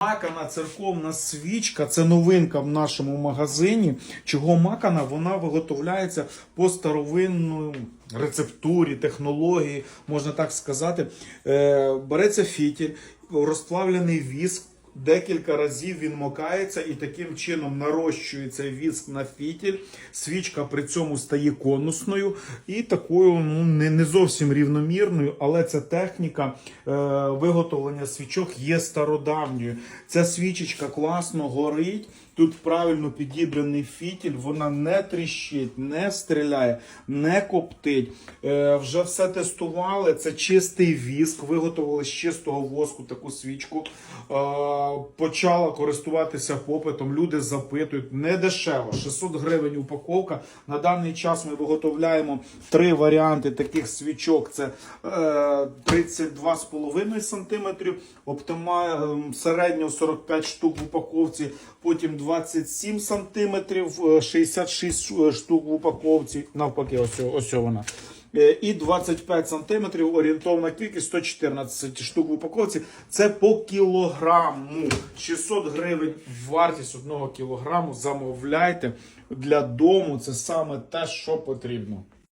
Макана церковна свічка це новинка в нашому магазині. Чого макана? Вона виготовляється по старовинному рецептурі, технології, можна так сказати. Е, береться фітіль, розплавлений віск. Декілька разів він мокається і таким чином нарощується віск на фітіль. Свічка при цьому стає конусною і такою ну, не, не зовсім рівномірною, але ця техніка е, виготовлення свічок є стародавньою. Ця свічечка класно горить. Тут правильно підібраний фітіль, вона не тріщить, не стріляє, не коптить. Е, вже все тестували. Це чистий віск, виготовили з чистого воску таку свічку. Е, почала користуватися попитом. Люди запитують. Не дешево, 600 гривень упаковка. На даний час ми виготовляємо три варіанти таких свічок: це е, 32,5 см, оптима, ем, середньо 45 штук в упаковці, потім 27 см, 66 штук в упаковці. Навпаки, ось, ось вона. Е, І 25 см, орієнтовна кількість 114 штук в упаковці. Це по кілограму. 600 гривень вартість одного кілограму. Замовляйте для дому. Це саме те, що потрібно.